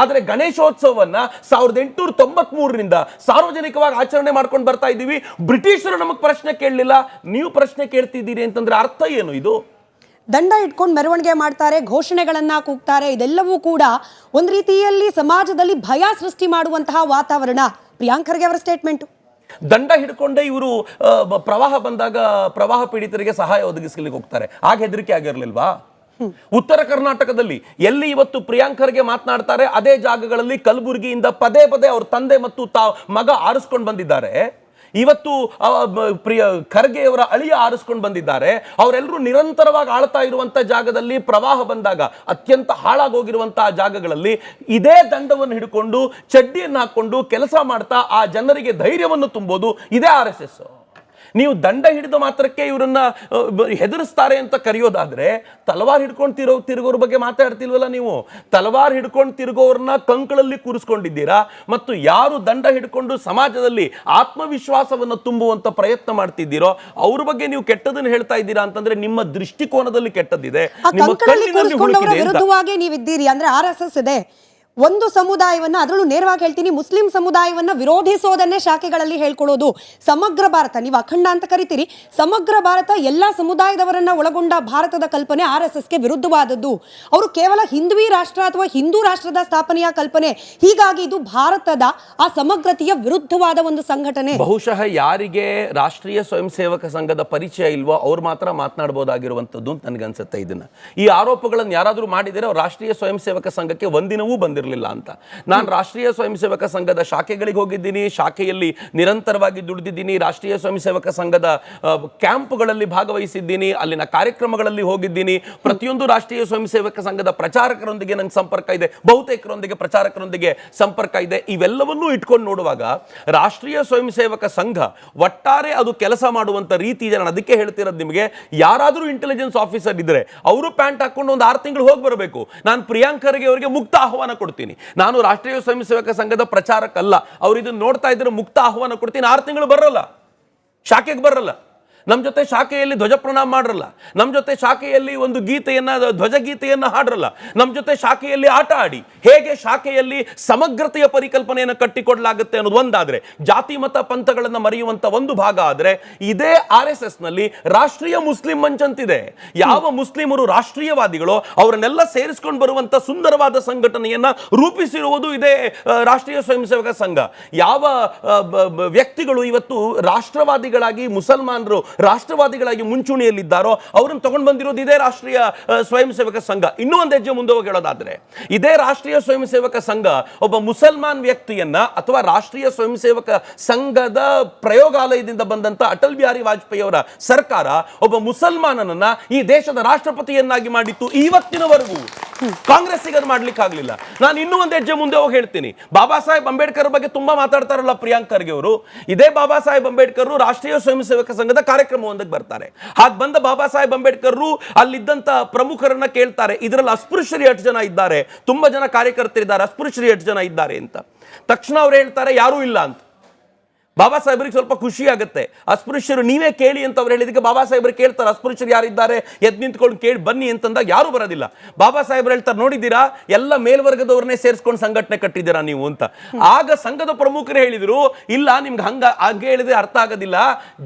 ಆದ್ರೆ ಗಣೇಶೋತ್ಸವವನ್ನ ಸಾವಿರದ ಎಂಟುನೂರ ತೊಂಬತ್ ಮೂರರಿಂದ ಸಾರ್ವಜನಿಕವಾಗಿ ಆಚರಣೆ ಮಾಡ್ಕೊಂಡು ಬರ್ತಾ ಇದ್ದೀವಿ. ಬ್ರಿಟಿಷರು ನಮಗೆ ಪ್ರಶ್ನೆ ಕೇಳಲಿಲ್ಲ. ನೀವು ಪ್ರಶ್ನೆ ಕೇಳ್ತಿದ್ದೀರಿ ಅಂತಂದ್ರೆ ಅರ್ಥ ಏನು ಇದು? ದಂಡ ಇಟ್ಕೊಂಡು ಮೆರವಣಿಗೆ ಮಾಡ್ತಾರೆ ಘೋಷಣೆಗಳನ್ನ ಕೂಗ್ತಾರೆ ಇದೆಲ್ಲವೂ ಕೂಡ ಒಂದು ರೀತಿಯಲ್ಲಿ ಸಮಾಜದಲ್ಲಿ ಭಯ ಸೃಷ್ಟಿ ಮಾಡುವಂತಹ ವಾತಾವರಣ. ಪ್ರಿಯಾಂಕರ್ಗೆ ಅವರ ಸ್ಟೇಟ್ಮೆಂಟ್ ದಂಡ ಹಿಡ್ಕೊಂಡೇ ಇವರು ಪ್ರವಾಹ ಬಂದಾಗ ಪ್ರವಾಹ ಪೀಡಿತರಿಗೆ ಸಹಾಯ ಒದಗಿಸ್ಲಿಕ್ಕೆ ಹೋಗ್ತಾರೆ. ಆಗ ಹೆದರಿಕೆ ಆಗಿರ್ಲಿಲ್ವಾ? ಉತ್ತರ ಕರ್ನಾಟಕದಲ್ಲಿ ಎಲ್ಲಿ ಇವತ್ತು ಪ್ರಿಯಾಂಕರ್ಗೆ ಮಾತನಾಡ್ತಾರೆ, ಅದೇ ಜಾಗಗಳಲ್ಲಿ ಕಲಬುರಗಿಯಿಂದ ಪದೇ ಪದೇ ಅವ್ರ ತಂದೆ ಮತ್ತು ತಾ ಮಗ ಆರಿಸ್ಕೊಂಡು ಬಂದಿದ್ದಾರೆ. ಇವತ್ತು ಪ್ರಿಯ ಖರ್ಗೆಯವರ ಅಳಿಯ ಆರಿಸ್ಕೊಂಡು ಬಂದಿದ್ದಾರೆ. ಅವರೆಲ್ಲರೂ ನಿರಂತರವಾಗಿ ಆಳ್ತಾ ಇರುವಂಥ ಜಾಗದಲ್ಲಿ ಪ್ರವಾಹ ಬಂದಾಗ, ಅತ್ಯಂತ ಹಾಳಾಗೋಗಿರುವಂಥ ಜಾಗಗಳಲ್ಲಿ ಇದೇ ದಂಡವನ್ನು ಹಿಡ್ಕೊಂಡು, ಚಡ್ಡಿಯನ್ನು ಹಾಕ್ಕೊಂಡು ಕೆಲಸ ಮಾಡ್ತಾ ಆ ಜನರಿಗೆ ಧೈರ್ಯವನ್ನು ತುಂಬೋದು. ಇದೇ ಆರ್ ಎಸ್ ಎಸ್. ನೀವು ದಂಡ ಹಿಡಿದ ಮಾತ್ರಕ್ಕೆ ಇವರನ್ನ ಹೆದರಿಸ್ತಾರೆ ಅಂತ ಕರೆಯೋದಾದ್ರೆ ತಲವಾರ್ ಹಿಡ್ಕೊಂಡು ತಿರೋ ತಿರುಗೋರ ಬಗ್ಗೆ ಮಾತಾಡ್ತಿಲ್ವಲ್ಲ ನೀವು? ತಲವಾರ್ ಹಿಡ್ಕೊಂಡು ತಿರುಗೋರನ್ನ ಕಂಕಳಲ್ಲಿ ಕೂರಿಸ್ಕೊಂಡಿದ್ದೀರಾ? ಮತ್ತು ಯಾರು ದಂಡ ಹಿಡ್ಕೊಂಡು ಸಮಾಜದಲ್ಲಿ ಆತ್ಮವಿಶ್ವಾಸವನ್ನು ತುಂಬುವಂತ ಪ್ರಯತ್ನ ಮಾಡ್ತಿದ್ದೀರೋ ಅವ್ರ ಬಗ್ಗೆ ನೀವು ಕೆಟ್ಟದನ್ನು ಹೇಳ್ತಾ ಇದ್ದೀರಾ ಅಂತಂದ್ರೆ ನಿಮ್ಮ ದೃಷ್ಟಿಕೋನದಲ್ಲಿ ಕೆಟ್ಟದಿದೆ ನಿಮ್ಮ ಕಣ್ಣಿನಲ್ಲಿ ನೀವಿದ್ದೀರಿ. ಅಂದ್ರೆ ಆರ್ ಎಸ್ ಎಸ್ ಇದೆ. ಒಂದು ಸಮುದಾಯವನ್ನ ಅದರಲ್ಲೂ ನೇರವಾಗಿ ಹೇಳ್ತೀನಿ ಮುಸ್ಲಿಂ ಸಮುದಾಯವನ್ನ ವಿರೋಧಿಸೋದನ್ನೇ ಶಾಖೆಗಳಲ್ಲಿ ಹೇಳ್ಕೊಳ್ಳೋದು ಸಮಗ್ರ ಭಾರತ. ನೀವು ಅಖಂಡ ಅಂತ ಕರಿತೀರಿ. ಸಮಗ್ರ ಭಾರತ ಎಲ್ಲಾ ಸಮುದಾಯದವರನ್ನ ಒಳಗೊಂಡ ಭಾರತದ ಕಲ್ಪನೆ ಆರ್ ಎಸ್ ಎಸ್ಗೆ ವಿರುದ್ಧವಾದದ್ದು. ಅವರು ಕೇವಲ ಹಿಂದುವಿ ರಾಷ್ಟ್ರ ಅಥವಾ ಹಿಂದೂ ರಾಷ್ಟ್ರದ ಸ್ಥಾಪನೆಯ ಕಲ್ಪನೆ. ಹೀಗಾಗಿ ಇದು ಭಾರತದ ಆ ಸಮಗ್ರತೆಯ ವಿರುದ್ಧವಾದ ಒಂದು ಸಂಘಟನೆ. ಬಹುಶಃ ಯಾರಿಗೆ ರಾಷ್ಟ್ರೀಯ ಸ್ವಯಂ ಸೇವಕ ಸಂಘದ ಪರಿಚಯ ಇಲ್ವೋ ಅವ್ರು ಮಾತ್ರ ಮಾತನಾಡಬಹುದಾಗಿರುವಂತದ್ದು ಅಂತ ನನಗನ್ಸುತ್ತೆ ಇದನ್ನ. ಈ ಆರೋಪಗಳನ್ನು ಯಾರಾದರೂ ಮಾಡಿದರೆ ರಾಷ್ಟ್ರೀಯ ಸ್ವಯಂ ಸೇವಕ ಸಂಘಕ್ಕೆ ಒಂದಿನವೂ ಬಂದಿರಲಿಲ್ಲ. ಅಂತ. ನಾನು ರಾಷ್ಟ್ರೀಯ ಸ್ವಯಂ ಸೇವಕ ಸಂಘದ ಶಾಖೆಗಳಿಗೆ ಹೋಗಿದ್ದೀನಿ. ಶಾಖೆಯಲ್ಲಿ ನಿರಂತರವಾಗಿ ದುಡಿದಿದ್ದೀನಿ. ರಾಷ್ಟ್ರೀಯ ಸ್ವಯಂ ಸೇವಕ ಸಂಘದ ಕ್ಯಾಂಪ್ಗಳಲ್ಲಿ ಭಾಗವಹಿಸಿದ್ದೀನಿ. ಅಲ್ಲಿನ ಕಾರ್ಯಕ್ರಮಗಳಲ್ಲಿ ಹೋಗಿದ್ದೀನಿ. ಪ್ರತಿಯೊಂದು ರಾಷ್ಟ್ರೀಯ ಸ್ವಯಂ ಸೇವಕ ಸಂಘದ ಪ್ರಚಾರಕರೊಂದಿಗೆ ನಂಗೆ ಸಂಪರ್ಕ ಇದೆ. ಬಹುತೇಕರೊಂದಿಗೆ ಪ್ರಚಾರಕರೊಂದಿಗೆ ಸಂಪರ್ಕ ಇದೆ. ಇವೆಲ್ಲವನ್ನೂ ಇಟ್ಕೊಂಡು ನೋಡುವಾಗ ರಾಷ್ಟ್ರೀಯ ಸ್ವಯಂ ಸೇವಕ ಸಂಘ ಒಟ್ಟಾರೆ ಅದು ಕೆಲಸ ಮಾಡುವಂತ ರೀತಿ ಇದೆ. ನಾನು ಅದಕ್ಕೆ ಹೇಳ್ತಿರೋದು ನಿಮಗೆ, ಯಾರಾದರೂ ಇಂಟೆಲಿಜೆನ್ಸ್ ಆಫೀಸರ್ ಇದ್ರೆ, ಅವರು ಪ್ಯಾಂಟ್ ಹಾಕೊಂಡು ಒಂದು ಆರು ತಿಂಗಳು ಹೋಗಿ ಬರಬೇಕು. ನಾನು ಪ್ರಿಯಾಂಕರ್ಗೆ ಅವರಿಗೆ ಮುಕ್ತ ಆಹ್ವಾನ ಕೊಡ್ತೀನಿ. ನಾನು ರಾಷ್ಟ್ರೀಯ ಸ್ವಯಂ ಸೇವಕ ಸಂಘದ ಪ್ರಚಾರಕ್ಕಲ್ಲ ಅವ್ರು ಇದನ್ನ ನೋಡ್ತಾ ಇದ್ರೆ ಮುಕ್ತ ಆಹ್ವಾನ ಕೊಡ್ತೀನಿ. ಆರು ತಿಂಗಳು ಬರಲ್ಲ. ಶಾಖೆಗೆ ಬರಲ್ಲ. ನಮ್ಮ ಜೊತೆ ಶಾಖೆಯಲ್ಲಿ ಧ್ವಜ ಪ್ರಣಾಮ ಮಾಡ್ರಲ್ಲ. ನಮ್ಮ ಜೊತೆ ಶಾಖೆಯಲ್ಲಿ ಒಂದು ಗೀತೆಯನ್ನು, ಧ್ವಜ ಹಾಡಿರಲ್ಲ. ನಮ್ಮ ಜೊತೆ ಶಾಖೆಯಲ್ಲಿ ಆಟ ಆಡಿ. ಹೇಗೆ ಶಾಖೆಯಲ್ಲಿ ಸಮಗ್ರತೆಯ ಪರಿಕಲ್ಪನೆಯನ್ನು ಕಟ್ಟಿಕೊಡಲಾಗುತ್ತೆ ಅನ್ನೋದು ಒಂದಾದರೆ, ಜಾತಿ, ಮತ, ಪಂಥಗಳನ್ನು ಮರೆಯುವಂತ ಒಂದು ಭಾಗ ಆದ್ರೆ, ಇದೇ ಆರ್ ಎಸ್ ಎಸ್ನಲ್ಲಿ ರಾಷ್ಟ್ರೀಯ ಮುಸ್ಲಿಂ ಮಂಚ್ ಅಂತಿದೆ. ಯಾವ ಮುಸ್ಲಿಮರು ರಾಷ್ಟ್ರೀಯವಾದಿಗಳು ಅವರನ್ನೆಲ್ಲ ಸೇರಿಸ್ಕೊಂಡು ಬರುವಂಥ ಸುಂದರವಾದ ಸಂಘಟನೆಯನ್ನ ರೂಪಿಸಿರುವುದು ಇದೇ ರಾಷ್ಟ್ರೀಯ ಸ್ವಯಂ ಸೇವಕ ಸಂಘ. ಯಾವ ವ್ಯಕ್ತಿಗಳು ಇವತ್ತು ರಾಷ್ಟ್ರವಾದಿಗಳಾಗಿ ಮುಸಲ್ಮಾನರು ರಾಷ್ಟ್ರವಾದಿಗಳಾಗಿ ಮುಂಚೂಣಿಯಲ್ಲಿದ್ದಾರೋ, ಅವರನ್ನು ತಗೊಂಡು ಬಂದಿರೋದು ಇದೇ ರಾಷ್ಟ್ರೀಯ ಸ್ವಯಂ ಸೇವಕ ಸಂಘ. ಇನ್ನೂ ಒಂದು ಹೆಜ್ಜೆ ಮುಂದೆ ಹೋಗಿ ಹೇಳೋದಾದ್ರೆ ಇದೇ ರಾಷ್ಟ್ರೀಯ ಸ್ವಯಂ ಸೇವಕ ಸಂಘ ಒಬ್ಬ ಮುಸಲ್ಮಾನ್ ವ್ಯಕ್ತಿಯನ್ನ ಅಥವಾ ರಾಷ್ಟ್ರೀಯ ಸ್ವಯಂ ಸೇವಕ ಸಂಘದ ಪ್ರಯೋಗಾಲಯದಿಂದ ಬಂದಂತ ಅಟಲ್ ಬಿಹಾರಿ ವಾಜಪೇಯಿ ಅವರ ಸರ್ಕಾರ ಒಬ್ಬ ಮುಸಲ್ಮಾನನನ್ನ ಈ ದೇಶದ ರಾಷ್ಟ್ರಪತಿಯನ್ನಾಗಿ ಮಾಡಿತ್ತು. ಇವತ್ತಿನವರೆಗೂ ಕಾಂಗ್ರೆಸ್ಸಿಗೆ ಅದು ಮಾಡ್ಲಿಕ್ಕೆ ಆಗಲಿಲ್ಲ ನಾನು ಇನ್ನೂ ಒಂದು ಹೆಜ್ಜೆ ಮುಂದೆ ಹೋಗಿ ಹೇಳ್ತೀನಿ. ಬಾಬಾ ಸಾಹೇಬ್ ಅಂಬೇಡ್ಕರ್ ಬಗ್ಗೆ ತುಂಬಾ ಮಾತಾಡ್ತಾರಲ್ಲ ಪ್ರಿಯಾಂಕ್ ಖರ್ಗೆ ಅವರು. ಇದೇ ಬಾಬಾ ಸಾಹೇಬ್ ಅಂಬೇಡ್ಕರ್ ರಾಷ್ಟ್ರೀಯ ಸ್ವಯಂ ಸೇವಕ ಸಂಘದ ಕಾರ್ಯಕ್ರಮವೊಂದಕ್ಕೆ ಬರ್ತಾರೆ. ಹಾಗೆ ಬಂದ ಬಾಬಾ ಸಾಹೇಬ್ ಅಂಬೇಡ್ಕರ್ ಅಲ್ಲಿದ್ದಂತ ಪ್ರಮುಖರನ್ನ ಕೇಳ್ತಾರೆ. ಇದರಲ್ಲಿ ಅಸ್ಪೃಶ್ಯರಿ ಎಷ್ಟು ಜನ ಇದ್ದಾರೆ. ತುಂಬಾ ಜನ ಕಾರ್ಯಕರ್ತರಿದ್ದಾರೆ. ಅಸ್ಪೃಶ್ಯರಿ ಎಷ್ಟು ಜನ ಇದ್ದಾರೆ ಅಂತ. ತಕ್ಷಣ ಅವ್ರು ಹೇಳ್ತಾರೆ, ಯಾರೂ ಇಲ್ಲ ಅಂತ. ಬಾಬಾ ಸಾಹೇಬ್ರಿಗೆ ಸ್ವಲ್ಪ ಖುಷಿ ಆಗುತ್ತೆ. ಅಸ್ಪೃಶ್ಯರು ನೀವೇ ಕೇಳಿ ಅಂತ ಅವ್ರು ಹೇಳಿದಕ್ಕೆ ಬಾಬಾ ಸಾಹೇಬ್ರು ಕೇಳ್ತಾರೆ. ಅಸ್ಪೃಶ್ಯರು ಯಾರಿದ್ದಾರೆ? ಎದ್ ನಿಂತ್ಕೊಂಡು ಕೇಳಿ ಬನ್ನಿ ಅಂತಂದಾಗ ಯಾರು ಬರೋದಿಲ್ಲ. ಬಾಬಾ ಸಾಹೇಬ್ರು ಹೇಳ್ತಾರೆ, ನೋಡಿದ್ದೀರಾ? ಎಲ್ಲ ಮೇಲ್ವರ್ಗದವ್ರನ್ನೇ ಸೇರಿಸ್ಕೊಂಡು ಸಂಘಟನೆ ಕಟ್ಟಿದ್ದೀರಾ ನೀವು ಅಂತ. ಆಗ ಸಂಘದ ಪ್ರಮುಖರು ಹೇಳಿದರು, ಇಲ್ಲ, ನಿಮ್ಗೆ ಹಂಗ, ಹಂಗೆ ಹೇಳಿದ್ರೆ ಅರ್ಥ ಆಗೋದಿಲ್ಲ.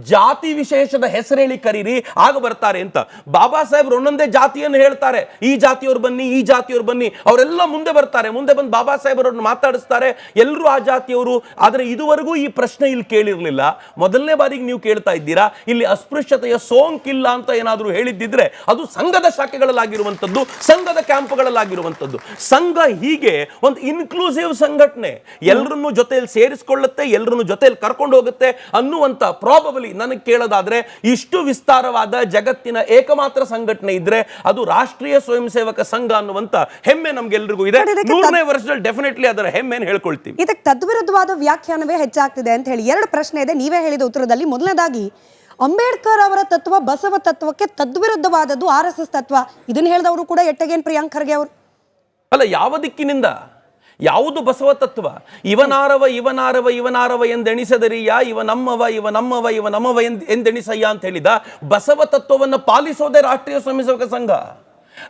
ಜಾತಿ ವಿಶೇಷದ ಹೆಸರು ಹೇಳಿ ಕರೀರಿ, ಆಗ ಬರ್ತಾರೆ ಅಂತ. ಬಾಬಾ ಸಾಹೇಬ್ರು ಒಂದೊಂದೇ ಜಾತಿಯನ್ನು ಹೇಳ್ತಾರೆ. ಈ ಜಾತಿಯವ್ರು ಬನ್ನಿ, ಈ ಜಾತಿಯವ್ರು ಬನ್ನಿ. ಅವರೆಲ್ಲ ಮುಂದೆ ಬರ್ತಾರೆ. ಮುಂದೆ ಬಂದು ಬಾಬಾ ಸಾಹೇಬ್ರವ್ರನ್ನ ಮಾತಾಡಿಸ್ತಾರೆ. ಎಲ್ಲರೂ ಆ ಜಾತಿಯವರು. ಆದರೆ ಇದುವರೆಗೂ ಈ ಪ್ರಶ್ನೆ ಇಲ್ಲಿ. ಕೇಳಿರ್ಲಿಲ್ಲ. ಮೊದಲನೇ ಬಾರಿಗೆ ನೀವು ಕೇಳ್ತಾ ಇದ್ದೀರಾ? ಇಲ್ಲಿ ಅಸ್ಪೃಶ್ಯತೆಯ ಸೋಂಕಿಲ್ಲ ಅಂತ ಏನಾದರೂ ಹೇಳಿದ್ದಿದ್ರೆ ಅದು ಸಂಘದ ಶಾಖೆಗಳಲ್ಲಾಗಿರುವಂಥದ್ದು ಸಂಘದ ಕ್ಯಾಂಪ್ಗಳಲ್ಲಾಗಿರುವಂಥದ್ದು. ಸಂಘ ಹೀಗೆ ಒಂದು ಇನ್ಕ್ಲೂಸಿವ್ ಸಂಘಟನೆ. ಎಲ್ಲರನ್ನು ಜೊತೆಯಲ್ಲಿ ಸೇರಿಸಿಕೊಳ್ಳುತ್ತೆ ಎಲ್ಲರನ್ನು ಜೊತೆಯಲ್ಲಿ ಕರ್ಕೊಂಡು ಹೋಗುತ್ತೆ ಅನ್ನುವಂಥ ಪ್ರಾಬಬಲಿ ನನಗೆ ಕೇಳೋದಾದ್ರೆ ಇಷ್ಟು ವಿಸ್ತಾರವಾದ ಜಗತ್ತಿನ ಏಕಮಾತ್ರ ಸಂಘಟನೆ ಇದ್ರೆ ಅದು ರಾಷ್ಟ್ರೀಯ ಸ್ವಯಂ ಸೇವಕ ಸಂಘ ಅನ್ನುವಂತ ಹೆಮ್ಮೆ ನಮ್ಗೆಲ್ರಿಗೂ ಇದೆ. ನೂರನೇ ವರ್ಷದಲ್ಲಿ ಡೆಫಿನೆಟ್ಲಿ ಅದರ ಹೆಮ್ಮೆ ಹೇಳ್ಕೊಳ್ತೀವಿ. ಇದಕ್ಕೆ ತದ್ವಿರುದ್ಧವಾದ ವ್ಯಾಖ್ಯಾನವೇ ಹೆಚ್ಚಾಗ್ತಿದೆ ಅಂತ ಹೇಳಿ. ಎರಡು ಪ್ರಶ್ನೆ ಇದೆ. ನೀವೇ ಹೇಳಿದ ಉತ್ತರದಲ್ಲಿ ಮೊದಲನೇದಾಗಿ, ಅಂಬೇಡ್ಕರ್ ಅವರ ತತ್ವ ಬಸವ ತತ್ವಕ್ಕೆ ತದ್ವಿರುದ್ಧವಾದದ್ದು ಆರ್ ಎಸ್ ಎಸ್ ತತ್ವ. ಇದನ್ನ ಹೇಳಿದವರು ಕೂಡ ಎಟ್ಟಗೇನ್ ಪ್ರಿಯಾಂಕ್ ಖರ್ಗೆ ಅವರು? ಅಲ್ಲ, ಯಾವ ದಿಕ್ಕಿನಿಂದ? ಯಾವುದು ಬಸವ ತತ್ವ? ಇವನಾರವ ಇವನಾರವ ಇವನಾರವ ಎಂದೆಣಿಸದರಿಯ? ಇವ ನಮ್ಮವ ಇವ ನಮ್ಮವ ಇವ ನಮ್ಮವ ಎಂದ್, ಎಂದೆಣಿಸಯ್ಯ ಅಂತ ಹೇಳಿದ ಬಸವ ತತ್ವವನ್ನು ಪಾಲಿಸೋದೇ ರಾಷ್ಟ್ರೀಯ ಸ್ವಯಂ ಸಂಘ.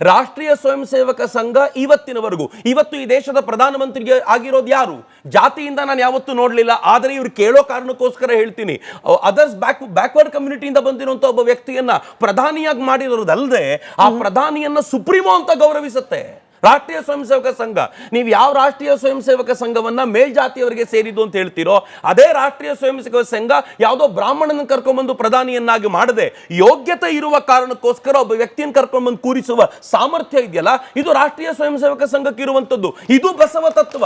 ರಾಷ್ಟ್ರೀಯ ಸ್ವಯಂ ಸೇವಕ ಸಂಘ ಇವತ್ತಿನವರೆಗೂ ಇವತ್ತು ಈ ದೇಶದ ಪ್ರಧಾನಮಂತ್ರಿಗೆ ಆಗಿರೋದು ಯಾರು? ಜಾತಿಯಿಂದ ನಾನು ಯಾವತ್ತೂ ನೋಡಲಿಲ್ಲ ಆದರೆ ಇವ್ರು ಕೇಳೋ ಕಾರಣಕ್ಕೋಸ್ಕರ ಹೇಳ್ತೀನಿ. ಅದರ್ಸ್ ಬ್ಯಾಕ್ ಬ್ಯಾಕ್ವರ್ಡ್ ಕಮ್ಯುನಿಟಿಯಿಂದ ಬಂದಿರುವಂಥ ಒಬ್ಬ ವ್ಯಕ್ತಿಯನ್ನ ಪ್ರಧಾನಿಯಾಗಿ ಮಾಡಿರೋದಲ್ಲದೆ ಆ ಪ್ರಧಾನಿಯನ್ನ ಸುಪ್ರೀಮೋ ಅಂತ ಗೌರವಿಸುತ್ತೆ. ರಾಷ್ಟ್ರೀಯ ಸ್ವಯಂ ಸೇವಕ ಸಂಘ. ನೀವು ಯಾವ ರಾಷ್ಟ್ರೀಯ ಸ್ವಯಂ ಸೇವಕ ಸಂಘವನ್ನ ಮೇಲ್ಜಾತಿಯವರಿಗೆ ಸೇರಿದ್ದು ಅಂತ ಹೇಳ್ತೀರೋ, ಅದೇ ರಾಷ್ಟ್ರೀಯ ಸ್ವಯಂ ಸೇವಕ ಸಂಘ ಯಾವುದೋ ಬ್ರಾಹ್ಮಣನ ಕರ್ಕೊಂಡ್ಬಂದು ಪ್ರಧಾನಿಯನ್ನಾಗಿ ಮಾಡದೆ, ಯೋಗ್ಯತೆ ಇರುವ ಕಾರಣಕ್ಕೋಸ್ಕರ ಒಬ್ಬ ವ್ಯಕ್ತಿಯನ್ನು ಕರ್ಕೊಂಡ್ಬಂದು ಕೂರಿಸುವ ಸಾಮರ್ಥ್ಯ ಇದೆಯಲ್ಲ? ಇದು ರಾಷ್ಟ್ರೀಯ ಸ್ವಯಂ ಸೇವಕ ಸಂಘಕ್ಕೆ ಇರುವಂತದ್ದು ಇದು ಬಸವ ತತ್ವ.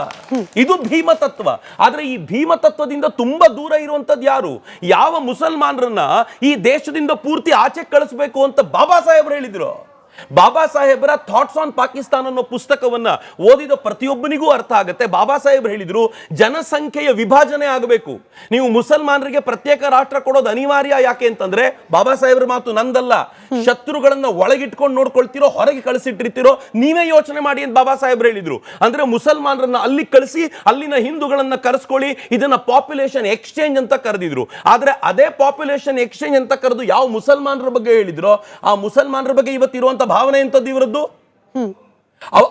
ಇದು ಭೀಮ ತತ್ವ. ಆದ್ರೆ ಈ ಭೀಮ ತತ್ವದಿಂದ ತುಂಬಾ ದೂರ ಇರುವಂತದ್ದು ಯಾರು? ಯಾವ ಮುಸಲ್ಮಾನರನ್ನ ಈ ದೇಶದಿಂದ ಪೂರ್ತಿ ಆಚೆ ಕಳಿಸ್ಬೇಕು ಅಂತ ಬಾಬಾ ಸಾಹೇಬ್ರು ಹೇಳಿದ್ರು. ಬಾಬಾ ಸಾಹೇಬರ ಥಾಟ್ಸ್ ಆನ್ ಪಾಕಿಸ್ತಾನ್ ಅನ್ನೋ ಪುಸ್ತಕವನ್ನ ಓದಿದ ಪ್ರತಿಯೊಬ್ಬನಿಗೂ ಅರ್ಥ ಆಗುತ್ತೆ. ಬಾಬಾ ಸಾಹೇಬ್ ಹೇಳಿದ್ರು ಜನಸಂಖ್ಯೆಯ ವಿಭಾಜನೆ ಆಗಬೇಕು. ನೀವು ಮುಸಲ್ಮಾನರಿಗೆ ಪ್ರತ್ಯೇಕ ರಾಷ್ಟ್ರ ಕೊಡೋದು ಅನಿವಾರ್ಯ ಯಾಕೆ ಅಂತಂದ್ರೆ ಬಾಬಾ ಸಾಹೇಬ್ರ ಮಾತು ನಂದಲ್ಲ. ಶತ್ರುಗಳನ್ನ ಒಳಗಿಟ್ಕೊಂಡು ನೋಡ್ಕೊಳ್ತಿರೋ ಹೊರಗೆ ಕಳಿಸಿಟ್ಟಿರ್ತಿರೋ ನೀವೇ ಯೋಚನೆ ಮಾಡಿ ಅಂತ ಬಾಬಾ ಸಾಹೇಬ್ರು ಹೇಳಿದ್ರು. ಅಂದ್ರೆ ಮುಸಲ್ಮಾನರನ್ನ ಅಲ್ಲಿ ಕಳಿಸಿ ಅಲ್ಲಿನ ಹಿಂದೂಗಳನ್ನ ಕರೆಸ್ಕೊಳ್ಳಿ ಇದನ್ನ ಪಾಪ್ಯುಲೇಷನ್ ಎಕ್ಸ್ಚೇಂಜ್ ಅಂತ ಕರೆದಿದ್ರು. ಆದ್ರೆ ಅದೇ ಪಾಪ್ಯುಲೇಷನ್ ಎಕ್ಸ್ಚೇಂಜ್ ಅಂತ ಕರೆದು ಯಾವ ಮುಸಲ್ಮಾನರ ಬಗ್ಗೆ ಹೇಳಿದ್ರೋ? ಆ ಮುಸಲ್ಮಾನರ ಬಗ್ಗೆ ಇವತ್ತಿರುವಂತ ಭಾವನೆ ಎಂಥದ್ದು ಇವರದ್ದು?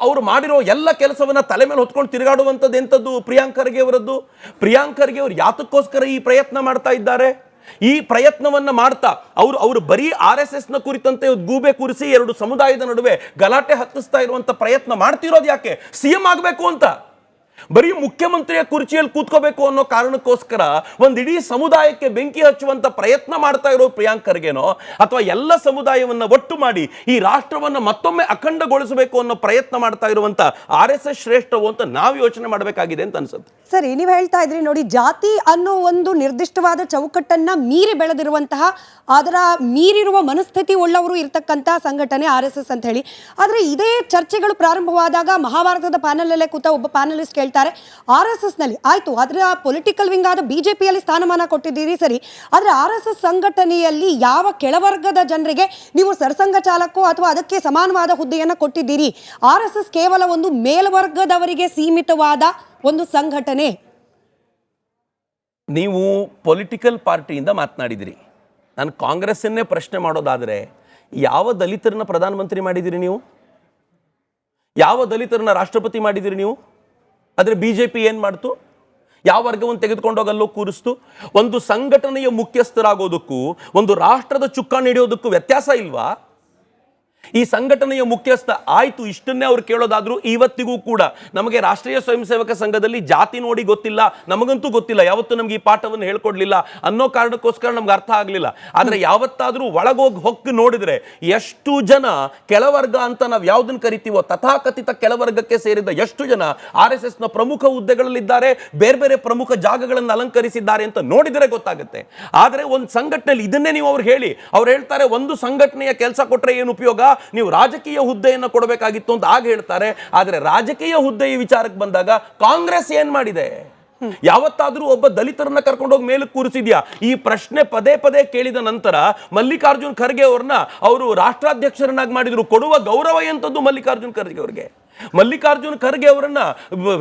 ಅವರು ಮಾಡಿರೋ ಎಲ್ಲ ಕೆಲಸವನ್ನ ತಲೆ ಮೇಲೆ ಹೊತ್ಕೊಂಡು ತಿರುಗಾಡುವಂಥದ್ದು ಎಂಥದ್ದು ಪ್ರಿಯಾಂಕ್ ಖರ್ಗೆ ಅವರದ್ದು ಪ್ರಿಯಾಂಕ್ ಖರ್ಗೆ ಅವರು ಯಾತಕ್ಕೋಸ್ಕರ ಈ ಪ್ರಯತ್ನ ಮಾಡ್ತಾ ಇದ್ದಾರೆ? ಈ ಪ್ರಯತ್ನವನ್ನ ಮಾಡ್ತಾ ಅವರು ಅವರು ಬರೀ ಆರ್ ಎಸ್ ಎಸ್ನ ಕುರಿತಂತೆ ಗೂಬೆ ಕೂರಿಸಿ ಎರಡು ಸಮುದಾಯದ ನಡುವೆ ಗಲಾಟೆ ಹತ್ತಿಸ್ತಾ ಇರುವಂತ ಪ್ರಯತ್ನ ಮಾಡ್ತಿರೋದು ಯಾಕೆ? ಸಿಎಂ ಆಗಬೇಕು ಅಂತ. ಬರೀ ಮುಖ್ಯಮಂತ್ರಿಯ ಕುರ್ಚಿಯಲ್ಲಿ ಕೂತ್ಕೋಬೇಕು ಅನ್ನೋ ಕಾರಣಕ್ಕೋಸ್ಕರ ಒಂದು ಇಡೀ ಸಮುದಾಯಕ್ಕೆ ಬೆಂಕಿ ಹಚ್ಚುವಂತ ಪ್ರಯತ್ನ ಮಾಡ್ತಾ ಇರೋ ಪ್ರಿಯಾಂಕರ್ಗೇನೋ ಅಥವಾ ಎಲ್ಲ ಸಮುದಾಯವನ್ನ ಒಟ್ಟು ಮಾಡಿ ಈ ರಾಷ್ಟ್ರವನ್ನ ಮತ್ತೊಮ್ಮೆ ಅಖಂಡಗೊಳಿಸಬೇಕು ಅನ್ನೋ ಪ್ರಯತ್ನ ಮಾಡ್ತಾ ಇರುವಂತ ಆರ್ ಎಸ್ ಎಸ್ ಶ್ರೇಷ್ಠವು ಅಂತ ನಾವು ಯೋಚನೆ ಮಾಡಬೇಕಾಗಿದೆ ಅಂತ ಅನ್ಸುತ್ತೆ. ಸರಿ, ನೀವು ಹೇಳ್ತಾ ಇದ್ರಿ ನೋಡಿ, ಜಾತಿ ಅನ್ನೋ ಒಂದು ನಿರ್ದಿಷ್ಟವಾದ ಚೌಕಟ್ಟನ್ನ ಮೀರಿ ಬೆಳೆದಿರುವಂತಹ, ಅದರ ಮೀರಿರುವ ಮನಸ್ಥಿತಿ ಉಳ್ಳವರು ಇರತಕ್ಕಂಥ ಸಂಘಟನೆ ಆರ್ ಎಸ್ ಎಸ್ ಅಂತ ಹೇಳಿ. ಆದರೆ ಇದೇ ಚರ್ಚೆಗಳು ಪ್ರಾರಂಭವಾದಾಗ ಮಹಾಭಾರತದ ಪ್ಯಾನಲಲ್ಲೇ ಕೂತ ಒಬ್ಬ ಪ್ಯಾನಲಿಸ್ಟ್ ಕೇಳ್ತಾರೆ ಆರ್ ಎಸ್ ಎಸ್ನಲ್ಲಿ ಆಯ್ತು ಅದರ ಪೊಲಿಟಿಕಲ್ ವಿಂಗ್ ಆದ ಬಿಜೆಪಿಯಲ್ಲಿ ಸ್ಥಾನಮಾನ ಕೊಟ್ಟಿದ್ದೀರಿ, ಸರಿ. ಆದ್ರೆ ಆರ್ ಎಸ್ ಎಸ್ ಸಂಘಟನೆಯಲ್ಲಿ ಯಾವ ಕೆಳವರ್ಗದ ಜನರಿಗೆ ನೀವು ಸರ್ಸಂಘ ಚಾಲಕೋ ಅಥವಾ ಅದಕ್ಕೆ ಸಮಾನವಾದ ಹುದ್ದೆಯನ್ನು ಕೊಟ್ಟಿದ್ದೀರಿ? ಆರ್ ಎಸ್ ಎಸ್ ಕೇವಲ ಒಂದು ಮೇಲ್ವರ್ಗದವರಿಗೆ ಸೀಮಿತವಾದ ಒಂದು ಸಂಘಟನೆ. ನೀವು ಪೊಲಿಟಿಕಲ್ ಪಾರ್ಟಿಯಿಂದ ಮಾತನಾಡಿದಿರಿ ನಾನು ಕಾಂಗ್ರೆಸ್ಸನ್ನೇ ಪ್ರಶ್ನೆ ಮಾಡೋದಾದರೆ, ಯಾವ ದಲಿತರನ್ನ ಪ್ರಧಾನಮಂತ್ರಿ ಮಾಡಿದಿರಿ ನೀವು? ಯಾವ ದಲಿತರನ್ನ ರಾಷ್ಟ್ರಪತಿ ಮಾಡಿದಿರಿ ನೀವು? ಆದರೆ ಬಿ ಜೆ ಪಿ ಏನು ಮಾಡ್ತು? ಯಾವ ವರ್ಗವನ್ನು ತೆಗೆದುಕೊಂಡೋಗಲ್ಲೋ ಕೂರಿಸ್ತು? ಒಂದು ಸಂಘಟನೆಯ ಮುಖ್ಯಸ್ಥರಾಗೋದಕ್ಕೂ, ಒಂದು ರಾಷ್ಟ್ರದ ಚುಕ್ಕಾಣಿ ಹಿಡಿಯೋದಕ್ಕೂ ವ್ಯತ್ಯಾಸ ಇಲ್ವಾ? ಈ ಸಂಘಟನೆಯ ಮುಖ್ಯಸ್ಥ ಆಯಿತು, ಇಷ್ಟನ್ನೇ ಅವ್ರು ಕೇಳೋದಾದರೂ ಇವತ್ತಿಗೂ ಕೂಡ ನಮಗೆ ರಾಷ್ಟ್ರೀಯ ಸ್ವಯಂ ಸೇವಕ ಸಂಘದಲ್ಲಿ ಜಾತಿ ನೋಡಿ ಗೊತ್ತಿಲ್ಲ, ನಮಗಂತೂ ಗೊತ್ತಿಲ್ಲ, ಯಾವತ್ತೂ ನಮ್ಗೆ ಈ ಪಾಠವನ್ನು ಹೇಳ್ಕೊಡ್ಲಿಲ್ಲ ಅನ್ನೋ ಕಾರಣಕ್ಕೋಸ್ಕರ ನಮ್ಗೆ ಅರ್ಥ ಆಗಲಿಲ್ಲ. ಆದರೆ ಯಾವತ್ತಾದರೂ ಒಳಗೋಗಿ ಹೊಕ್ಕು ನೋಡಿದ್ರೆ ಎಷ್ಟು ಜನ ಕೆಳವರ್ಗ ಅಂತ ನಾವು ಯಾವುದನ್ನು ಕರಿತೀವೋ, ತಥಾಕಥಿತ ಕೆಳವರ್ಗಕ್ಕೆ ಸೇರಿದ ಎಷ್ಟು ಜನ ಆರ್ ಎಸ್ ಎಸ್ನ ಪ್ರಮುಖ ಹುದ್ದೆಗಳಲ್ಲಿದ್ದಾರೆ, ಬೇರೆ ಬೇರೆ ಪ್ರಮುಖ ಜಾಗಗಳನ್ನು ಅಲಂಕರಿಸಿದ್ದಾರೆ ಅಂತ ನೋಡಿದರೆ ಗೊತ್ತಾಗುತ್ತೆ. ಆದರೆ ಒಂದು ಸಂಘಟನೆಯಲ್ಲಿ ಇದನ್ನೇ ನೀವು ಅವ್ರು ಹೇಳಿ, ಅವ್ರು ಹೇಳ್ತಾರೆ ಒಂದು ಸಂಘಟನೆಯ ಕೆಲಸ ಕೊಟ್ಟರೆ ಏನು ಉಪಯೋಗ? ನೀವು ರಾಜಕೀಯ ಹುದ್ದೆಯನ್ನು ಕೊಡಬೇಕಾಗಿತ್ತು ಅಂತ ಆಗ ಹೇಳ್ತಾರೆ. ಆದರೆ ರಾಜಕೀಯ ಹುದ್ದೆ ಈ ವಿಚಾರಕ್ಕೆ ಬಂದಾಗ ಕಾಂಗ್ರೆಸ್ ಏನು ಮಾಡಿದೆ? ಯಾವತ್ತಾದ್ರೂ ಒಬ್ಬ ದಲಿತರನ್ನ ಕರ್ಕೊಂಡೋಗಿ ಮೇಲೆ ಕೂರಿಸಿದ್ಯಾ? ಈ ಪ್ರಶ್ನೆ ಪದೇ ಪದೇ ಕೇಳಿದ ನಂತರ ಮಲ್ಲಿಕಾರ್ಜುನ್ ಖರ್ಗೆ ಅವ್ರನ್ನ ಅವರು ರಾಷ್ಟ್ರಾಧ್ಯಕ್ಷರನ್ನಾಗಿ ಮಾಡಿದ್ರು. ಕೊಡುವ ಗೌರವ ಎಂಥದ್ದು ಮಲ್ಲಿಕಾರ್ಜುನ್ ಖರ್ಗೆ ಅವ್ರಿಗೆ? ಮಲ್ಲಿಕಾರ್ಜುನ್ ಖರ್ಗೆ ಅವರನ್ನ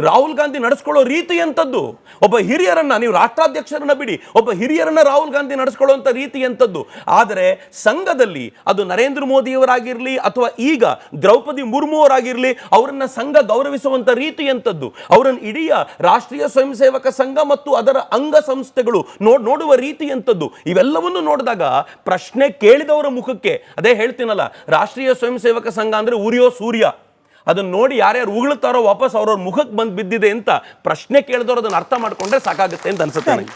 ರಾಹುಲ್ ಗಾಂಧಿ ನಡೆಸ್ಕೊಳ್ಳೋ ರೀತಿ ಎಂಥದ್ದು? ಒಬ್ಬ ಹಿರಿಯರನ್ನ, ನೀವು ರಾಷ್ಟ್ರಾಧ್ಯಕ್ಷರನ್ನ ಬಿಡಿ, ಒಬ್ಬ ಹಿರಿಯರನ್ನ ರಾಹುಲ್ ಗಾಂಧಿ ನಡೆಸ್ಕೊಳ್ಳುವಂತ ರೀತಿ ಎಂಥದ್ದು? ಆದರೆ ಸಂಘದಲ್ಲಿ ಅದು ನರೇಂದ್ರ ಮೋದಿಯವರಾಗಿರಲಿ ಅಥವಾ ಈಗ ದ್ರೌಪದಿ ಮುರ್ಮು ಅವರಾಗಿರ್ಲಿ, ಅವರನ್ನ ಸಂಘ ಗೌರವಿಸುವಂತ ರೀತಿ ಎಂಥದ್ದು? ಅವರನ್ನು ಇಡೀ ರಾಷ್ಟ್ರೀಯ ಸ್ವಯಂ ಸೇವಕ ಸಂಘ ಮತ್ತು ಅದರ ಅಂಗ ಸಂಸ್ಥೆಗಳು ನೋಡ್, ನೋಡುವ ರೀತಿ ಎಂಥದ್ದು? ಇವೆಲ್ಲವನ್ನು ನೋಡಿದಾಗ ಪ್ರಶ್ನೆ ಕೇಳಿದವರ ಮುಖಕ್ಕೆ, ಅದೇ ಹೇಳ್ತೀನಲ್ಲ, ರಾಷ್ಟ್ರೀಯ ಸ್ವಯಂ ಸೇವಕ ಸಂಘ ಅಂದ್ರೆ ಉರಿಯೋ ಸೂರ್ಯ. ಅದನ್ನ ನೋಡಿ ಯಾರ್ಯಾರು ಉಗುಳುತ್ತಾರೋ ವಾಪಸ್ ಅವ್ರವ್ರ ಮುಖಕ್ಕೆ ಬಂದು ಬಿದ್ದಿದೆ ಅಂತ ಪ್ರಶ್ನೆ ಕೇಳಿದವರು ಅದನ್ನು ಅರ್ಥ ಮಾಡ್ಕೊಂಡ್ರೆ ಸಾಕಾಗುತ್ತೆ ಅಂತ ಅನ್ಸುತ್ತೆ ನನಗೆ.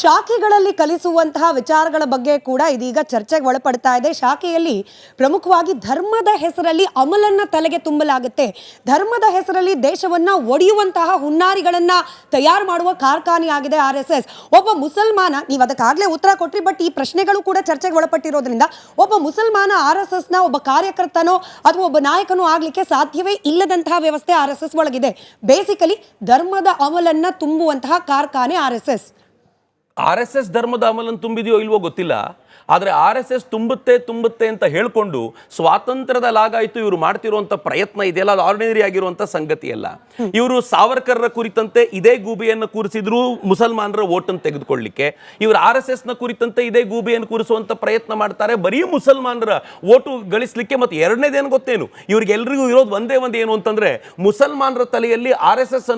ಶಾಖೆಗಳಲ್ಲಿ ಕಲಿಸುವಂತಹ ವಿಚಾರಗಳ ಬಗ್ಗೆ ಕೂಡ ಇದೀಗ ಚರ್ಚೆಗೆ ಒಳಪಡ್ತಾ ಇದೆ. ಶಾಖೆಯಲ್ಲಿ ಪ್ರಮುಖವಾಗಿ ಧರ್ಮದ ಹೆಸರಲ್ಲಿ ಅಮಲನ್ನ ತಲೆಗೆ ತುಂಬಲಾಗುತ್ತೆ. ಧರ್ಮದ ಹೆಸರಲ್ಲಿ ದೇಶವನ್ನ ಒಡೆಯುವಂತಹ ಹುನ್ನಾರಿಗಳನ್ನ ತಯಾರು ಮಾಡುವ ಕಾರ್ಖಾನೆ ಆಗಿದೆ ಆರ್ ಎಸ್ ಎಸ್. ಒಬ್ಬ ಮುಸಲ್ಮಾನ, ನೀವು ಅದಕ್ಕಾಗಲೇ ಉತ್ತರ ಕೊಟ್ರಿ, ಬಟ್ ಈ ಪ್ರಶ್ನೆಗಳು ಕೂಡ ಚರ್ಚೆಗೆ ಒಳಪಟ್ಟಿರೋದ್ರಿಂದ ಒಬ್ಬ ಮುಸಲ್ಮಾನ ಆರ್ ಎಸ್ ಎಸ್ನ ಒಬ್ಬ ಕಾರ್ಯಕರ್ತನೋ ಅಥವಾ ಒಬ್ಬ ನಾಯಕನೋ ಆಗ್ಲಿಕ್ಕೆ ಸಾಧ್ಯವೇ ಇಲ್ಲದಂತಹ ವ್ಯವಸ್ಥೆ ಆರ್ ಎಸ್ ಎಸ್ ಒಳಗಿದೆ. ಬೇಸಿಕಲಿ ಧರ್ಮದ ಅಮಲನ್ನ ತುಂಬುವಂತಹ ಕಾರ್ಖಾನೆ R S S. R S S ಧರ್ಮದ ಅಮಲನ್ನು ತುಂಬಿದೆಯೋ ಇಲ್ವೋ ಗೊತ್ತಿಲ್ಲ. ಆದರೆ ಆರ್ ಎಸ್ ಎಸ್ ತುಂಬುತ್ತೆ ತುಂಬುತ್ತೆ ಅಂತ ಹೇಳಿಕೊಂಡು ಸ್ವಾತಂತ್ರ್ಯದ ಲಾಗಾಯಿತು ಇವರು ಮಾಡ್ತಿರುವಂಥ ಪ್ರಯತ್ನ ಇದೆಯಲ್ಲ, ಅದು ಆರ್ಡಿನರಿ ಆಗಿರುವಂಥ ಸಂಗತಿಯಲ್ಲ ಇವರು ಸಾವರ್ಕರ್ರ ಕುರಿತಂತೆ ಇದೇ ಗೂಬೆಯನ್ನು ಕೂರಿಸಿದ್ರು ಮುಸಲ್ಮಾನರ ಓಟನ್ನು ತೆಗೆದುಕೊಳ್ಳಿಕ್ಕೆ. ಇವರು ಆರ್ ಎಸ್ ಎಸ್ನ ಕುರಿತಂತೆ ಇದೇ ಗೂಬೆಯನ್ನು ಕೂರಿಸುವಂತ ಪ್ರಯತ್ನ ಮಾಡ್ತಾರೆ. ಬರೀ ಮುಸಲ್ಮಾನರ ಓಟು ಗಳಿಸಲಿಕ್ಕೆ ಮತ್ತು ಎರಡನೇದೇನು ಗೊತ್ತೇನು? ಇವ್ರಿಗೆ ಎಲ್ರಿಗೂ ಇರೋದು ಒಂದೇ ಒಂದು ಏನು ಅಂತಂದ್ರೆ ಮುಸಲ್ಮಾನರ ತಲೆಯಲ್ಲಿ ಆರ್ ಎಸ್ ಎಸ್